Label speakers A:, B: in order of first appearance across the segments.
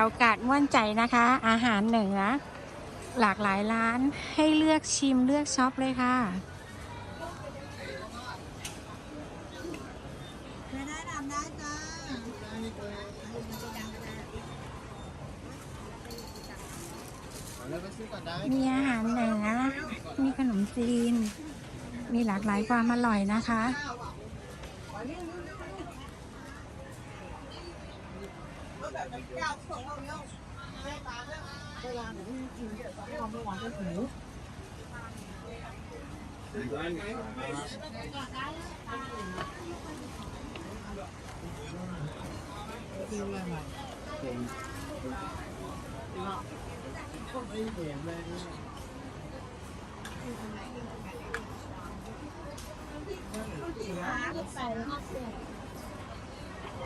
A: อลกาดม่วนใจนะคะ อาหารเหนือ หลากหลายร้านให้เลือกชิมเลือกช็อปเลยค่ะ
B: ไม่ได้ทำได้จ้า
C: แล้วก็ซื้อก่อนได้
A: มีอาหารเหนือ มีขนมจีน มีหลากหลายความอร่อยนะคะ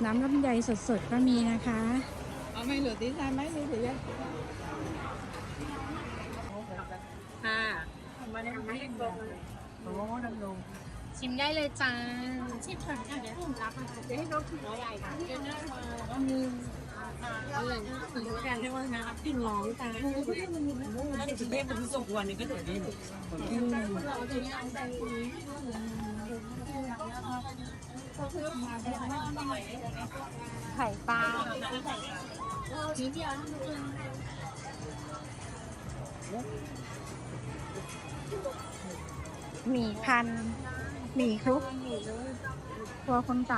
A: น้ำลำไยสดๆก็มีนะคะ
B: ไม่เหลือตีใช่ไหมนี่ถือยังค่ะมาได้ไม่ได้ลงโอ้ดำลง
A: ชิมได้เลยจ้า
B: ชิมเถอะค่ะเดี๋ยวผมรับค่ะจะให้น้องถือใหญ่ค่ะเดี๋ยวนะมาหนึ่งอะไรถือกันใช่ไหมนะปิ้งร้องจ้าถ้าถึงเทพมันส่งวันนี้ก็ถือได้
A: ไข่ปลาหมี่พันหมี่คลุกตัวคนไต